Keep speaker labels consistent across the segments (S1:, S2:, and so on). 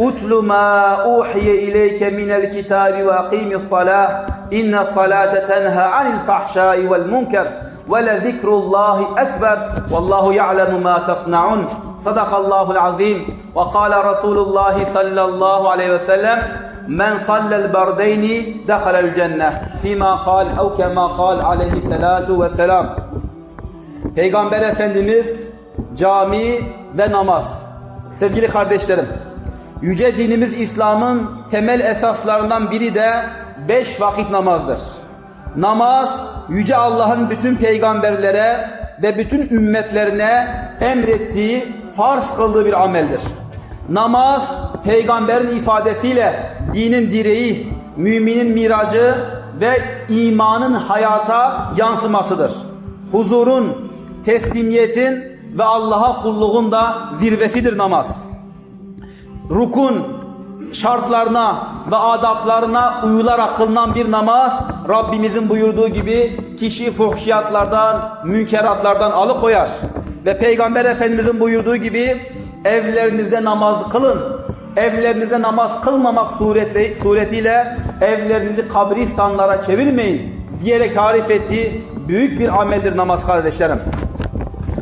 S1: Utlu ma uhiye ileyke minel kitabi ve akimis salah. İnne salate tenha anil fahşai vel munker. Ve le zikrullahi ekber. Vallahu ya'lemu ma tasna'un. Sadakallahul azim. Ve kâle Resulullah sallallahu aleyhi ve sellem. Men sallel bardeyni dehalel cenneh. Fîmâ kal ev kemâ kal aleyhi salatu ve selam. Peygamber Efendimiz cami ve namaz. Sevgili kardeşlerim yüce dinimiz İslam'ın temel esaslarından biri de beş vakit namazdır. Namaz, yüce Allah'ın bütün peygamberlere ve bütün ümmetlerine emrettiği, farz kıldığı bir ameldir. Namaz, peygamberin ifadesiyle dinin direği, müminin miracı ve imanın hayata yansımasıdır. Huzurun, teslimiyetin ve Allah'a kulluğun da zirvesidir namaz. Rukun şartlarına ve adaplarına uyularak kılınan bir namaz Rabbimizin buyurduğu gibi kişi fuhşiyatlardan, münkeratlardan alıkoyar. Ve Peygamber Efendimizin buyurduğu gibi evlerinizde namaz kılın. Evlerinizde namaz kılmamak suretle, suretiyle evlerinizi kabristanlara çevirmeyin diyerek tarif ettiği büyük bir ameldir namaz kardeşlerim.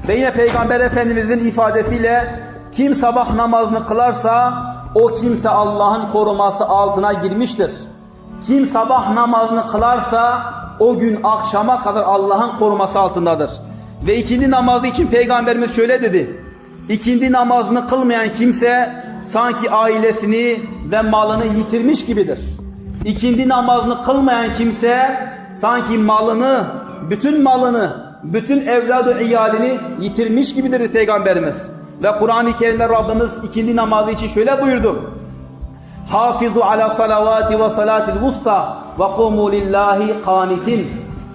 S1: Ve yine Peygamber Efendimizin ifadesiyle kim sabah namazını kılarsa o kimse Allah'ın koruması altına girmiştir. Kim sabah namazını kılarsa o gün akşama kadar Allah'ın koruması altındadır. Ve ikindi namazı için Peygamberimiz şöyle dedi. İkindi namazını kılmayan kimse sanki ailesini ve malını yitirmiş gibidir. İkindi namazını kılmayan kimse sanki malını, bütün malını, bütün evladı iyalini yitirmiş gibidir Peygamberimiz. Ve Kur'an-ı Kerim'de Rabbimiz ikindi namazı için şöyle buyurdu. Hafizu ala salavati ve salatil vusta ve kumu lillahi kanitin.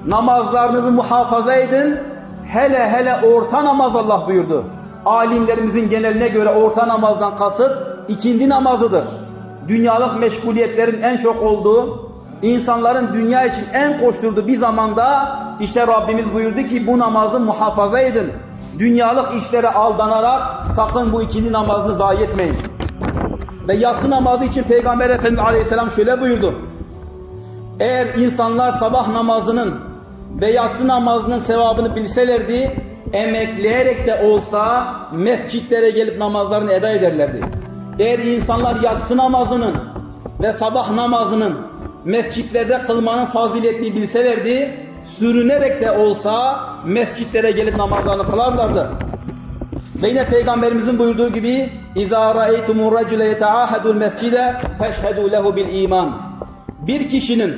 S1: Namazlarınızı muhafaza edin. Hele hele orta namaz Allah buyurdu. Alimlerimizin geneline göre orta namazdan kasıt ikindi namazıdır. Dünyalık meşguliyetlerin en çok olduğu, insanların dünya için en koşturduğu bir zamanda işte Rabbimiz buyurdu ki bu namazı muhafaza edin. Dünyalık işlere aldanarak sakın bu ikindi namazını zayi etmeyin. Ve yatsı namazı için Peygamber Efendimiz Aleyhisselam şöyle buyurdu. Eğer insanlar sabah namazının ve yatsı namazının sevabını bilselerdi, emekleyerek de olsa mescitlere gelip namazlarını eda ederlerdi. Eğer insanlar yatsı namazının ve sabah namazının mescitlerde kılmanın faziletini bilselerdi, sürünerek de olsa mescitlere gelip namazlarını kılarlardı. Ve yine Peygamberimizin buyurduğu gibi اِذَا رَأَيْتُمُ الرَّجُلَ يَتَعَاهَدُ الْمَسْجِدَ فَاشْهَدُوا لَهُ بِالْا۪يمَانِ Bir kişinin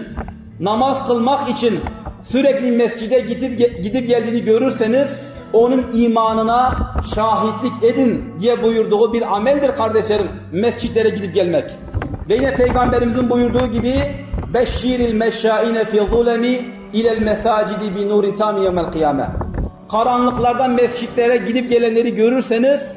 S1: namaz kılmak için sürekli mescide gidip, gidip geldiğini görürseniz onun imanına şahitlik edin diye buyurduğu bir ameldir kardeşlerim mescitlere gidip gelmek. Ve yine Peygamberimizin buyurduğu gibi beşşiril meşşaine fi zulemi ilel mesacidi bi nurin tam yevmel kıyame. Karanlıklardan mescitlere gidip gelenleri görürseniz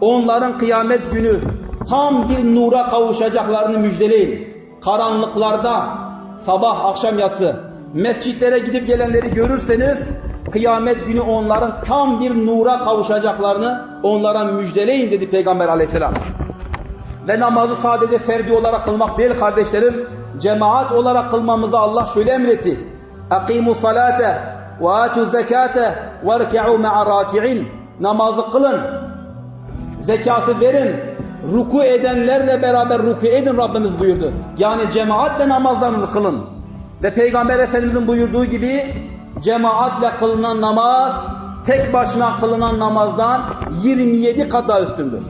S1: onların kıyamet günü tam bir nura kavuşacaklarını müjdeleyin. Karanlıklarda sabah akşam yatsı mescitlere gidip gelenleri görürseniz kıyamet günü onların tam bir nura kavuşacaklarını onlara müjdeleyin dedi Peygamber aleyhisselam. Ve namazı sadece ferdi olarak kılmak değil kardeşlerim, cemaat olarak kılmamızı Allah şöyle emretti. Ve atu zekate ve rki'u ma'a raki'in. Namazı kılın, zekatı verin, ruku edenlerle beraber ruku edin Rabbimiz buyurdu. Yani cemaatle namazlarınızı kılın. Ve Peygamber Efendimizin buyurduğu gibi cemaatle kılınan namaz tek başına kılınan namazdan 27 kat daha üstündür.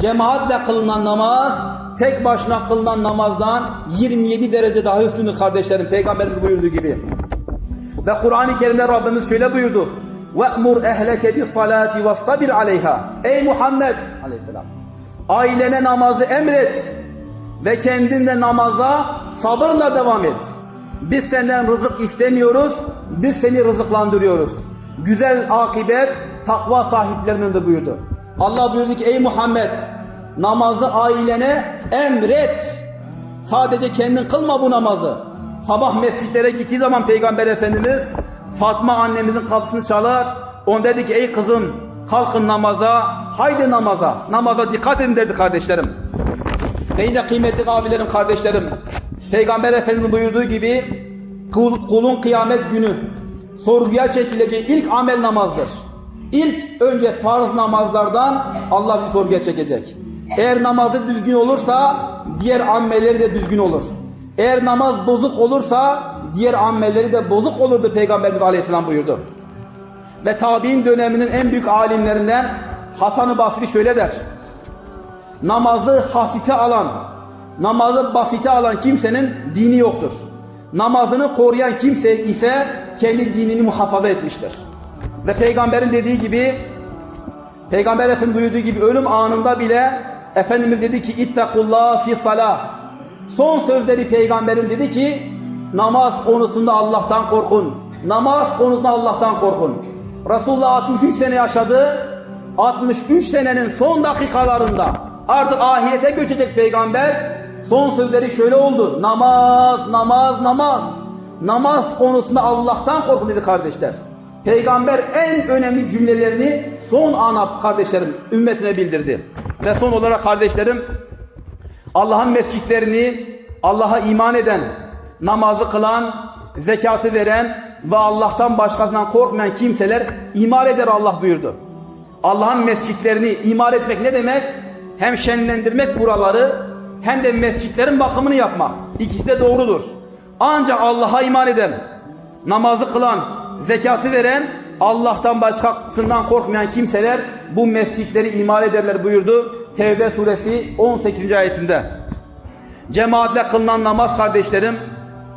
S1: Cemaatle kılınan namaz tek başına kılınan namazdan 27 derece daha üstündür kardeşlerim Peygamberimiz buyurduğu gibi. Ve Kur'an-ı Kerim'de Rabbimiz şöyle buyurdu. وَأْمُرْ اَهْلَكَ بِالصَّلَاةِ وَاسْتَبِرْ عَلَيْهَا Ey Muhammed aleyhisselam ailene namazı emret ve kendin de namaza sabırla devam et. Biz senden rızık istemiyoruz, biz seni rızıklandırıyoruz. Güzel akibet takva sahiplerinin de buyurdu. Allah buyurdu ki ey Muhammed namazı ailene emret. Sadece kendin kılma bu namazı. Sabah mescitlere gittiği zaman Peygamber Efendimiz Fatma annemizin kapısını çalar. On dedi ki ey kızım kalkın namaza, haydi namaza. Namaza dikkat edin derdi kardeşlerim. Ve kıymetli abilerim, kardeşlerim, Peygamber Efendimiz buyurduğu gibi kul, kulun kıyamet günü sorguya çekileceği ilk amel namazdır. İlk önce farz namazlardan Allah bizi sorguya çekecek. Eğer namazı düzgün olursa diğer amelleri de düzgün olur. Eğer namaz bozuk olursa diğer amelleri de bozuk olurdu Peygamberimiz Aleyhisselam buyurdu. Ve tabi'in döneminin en büyük alimlerinden Hasan-ı Basri şöyle der. Namazı hafife alan, namazı basite alan kimsenin dini yoktur. Namazını koruyan kimse ise kendi dinini muhafaza etmiştir. Ve peygamberin dediği gibi Peygamber Efendimiz buyurduğu gibi ölüm anında bile Efendimiz dedi ki ittakullah fi salah. Son sözleri peygamberin dedi ki namaz konusunda Allah'tan korkun. Namaz konusunda Allah'tan korkun. Resulullah 63 sene yaşadı. 63 senenin son dakikalarında artık ahirete göçecek peygamber son sözleri şöyle oldu. Namaz, namaz, namaz. Namaz konusunda Allah'tan korkun dedi kardeşler. Peygamber en önemli cümlelerini son ana kardeşlerim ümmetine bildirdi. Ve son olarak kardeşlerim Allah'ın mescitlerini Allah'a iman eden, namazı kılan, zekatı veren ve Allah'tan başkasından korkmayan kimseler imar eder Allah buyurdu. Allah'ın mescitlerini imar etmek ne demek? Hem şenlendirmek buraları hem de mescitlerin bakımını yapmak. İkisi de doğrudur. Ancak Allah'a iman eden, namazı kılan, zekatı veren, Allah'tan başkasından korkmayan kimseler bu mescitleri imar ederler buyurdu. Tevbe suresi 18. ayetinde. Cemaatle kılınan namaz kardeşlerim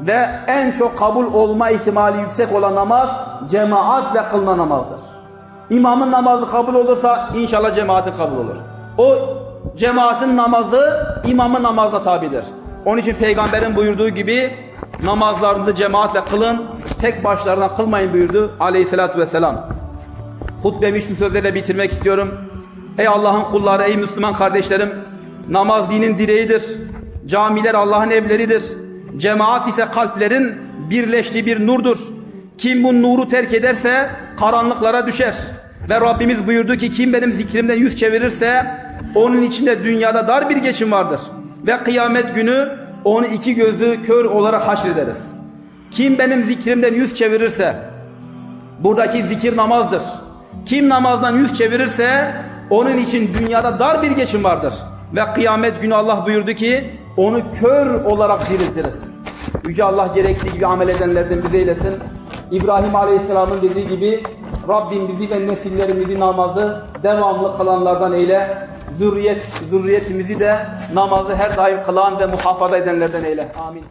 S1: ve en çok kabul olma ihtimali yüksek olan namaz cemaatle kılınan namazdır. İmamın namazı kabul olursa inşallah cemaatin kabul olur. O cemaatin namazı imamın namazına tabidir. Onun için peygamberin buyurduğu gibi namazlarınızı cemaatle kılın, tek başlarına kılmayın buyurdu aleyhissalatü vesselam. Hutbemi şu sözlerle bitirmek istiyorum. Ey Allah'ın kulları, ey Müslüman kardeşlerim, namaz dinin direğidir. Camiler Allah'ın evleridir. Cemaat ise kalplerin birleştiği bir nurdur. Kim bu nuru terk ederse karanlıklara düşer. Ve Rabbimiz buyurdu ki kim benim zikrimden yüz çevirirse onun içinde dünyada dar bir geçim vardır. Ve kıyamet günü onu iki gözü kör olarak haşrederiz. Kim benim zikrimden yüz çevirirse buradaki zikir namazdır. Kim namazdan yüz çevirirse onun için dünyada dar bir geçim vardır. Ve kıyamet günü Allah buyurdu ki onu kör olarak diriltiriz. Yüce Allah gerektiği gibi amel edenlerden bize eylesin. İbrahim Aleyhisselam'ın dediği gibi Rabbim bizi ve nesillerimizi namazı devamlı kılanlardan eyle. Zürriyet, zürriyetimizi de namazı her daim kılan ve muhafaza edenlerden eyle. Amin.